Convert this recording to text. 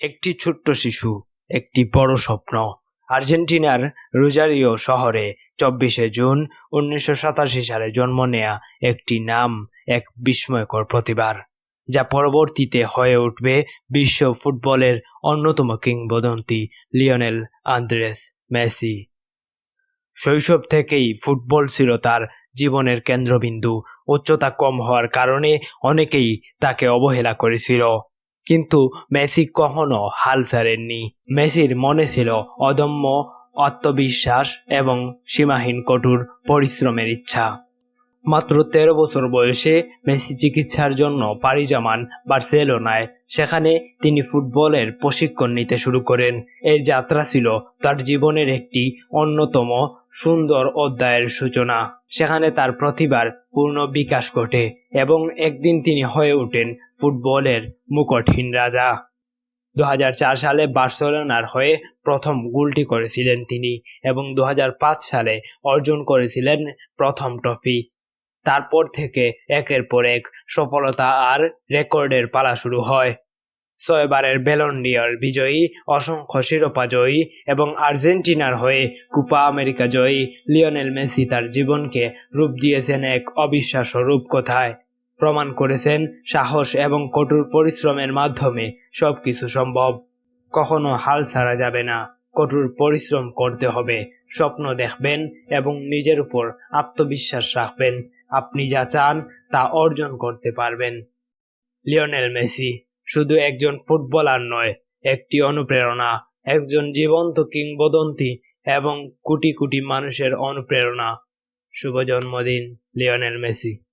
একটি ছোট্ট শিশু, একটি বড় স্বপ্ন। আর্জেন্টিনার রোজারিও শহরে চব্বিশে জুন উনিশশো সাতাশি সালে জন্ম নেয়া একটি নাম, এক বিস্ময়কর প্রতিভার, যা পরবর্তীতে হয়ে উঠবে বিশ্ব ফুটবলের অন্যতম কিংবদন্তি লিওনেল আন্দ্রেস মেসি। শৈশব থেকেই ফুটবল ছিল তার জীবনের কেন্দ্রবিন্দু। উচ্চতা কম হওয়ার কারণে অনেকেই তাকে অবহেলা করেছিল। কিন্তু মেসি কখনো হাল ছাড়েননি। মেসির মনে ছিল অদম্য আত্মবিশ্বাস এবং সীমাহীন কঠোর পরিশ্রমের ইচ্ছা। মাত্র তেরো বছর বয়সে মেসি চিকিৎসার জন্য পাড়ি জমান বার্সেলোনায়। সেখানে তিনি ফুটবলের প্রশিক্ষণ নিতে শুরু করেন। এর যাত্রা ছিল তার জীবনের একটি অন্যতম সুন্দর অধ্যায়ের সূচনা। সেখানে তার প্রতিভার পূর্ণ বিকাশ ঘটে এবং একদিন তিনি হয়ে ওঠেন ফুটবলের মুকটহীন রাজা। দু হাজার চার সালে বার্সেলোনার হয়ে প্রথম গোলটি করেছিলেন তিনি এবং দু হাজার পাঁচ সালে অর্জন করেছিলেন প্রথম ট্রফি। তারপর থেকে একের পর এক সফলতা আর রেকর্ডের পালা শুরু হয়। ছয়বারের বেলন্ডিয়ার বিজয়ী, অসংখ্য শিরোপা জয়ী এবং আর্জেন্টিনার হয়ে কুপা আমেরিকা জয়ী লিওনেল মেসি তার জীবনকে রূপ দিয়েছেন এক অবিশ্বাস্য রূপকথায়। প্রমাণ করেছেন সাহস এবং কঠোর পরিশ্রমের মাধ্যমে সবকিছু সম্ভব। কখনো হাল ছাড়া যাবে না। কঠোর পরিশ্রম করতে হবে। স্বপ্ন দেখবেন এবং নিজের উপর আত্মবিশ্বাস রাখবেন। আপনি যা চান তা অর্জন করতে পারবেন। লিওনেল মেসি শুধু একজন ফুটবলার নয়, একটি অনুপ্রেরণা, একজন জীবন্ত কিংবদন্তি এবং কোটি কোটি মানুষের অনুপ্রেরণা। শুভ জন্মদিন, লিওনেল মেসি।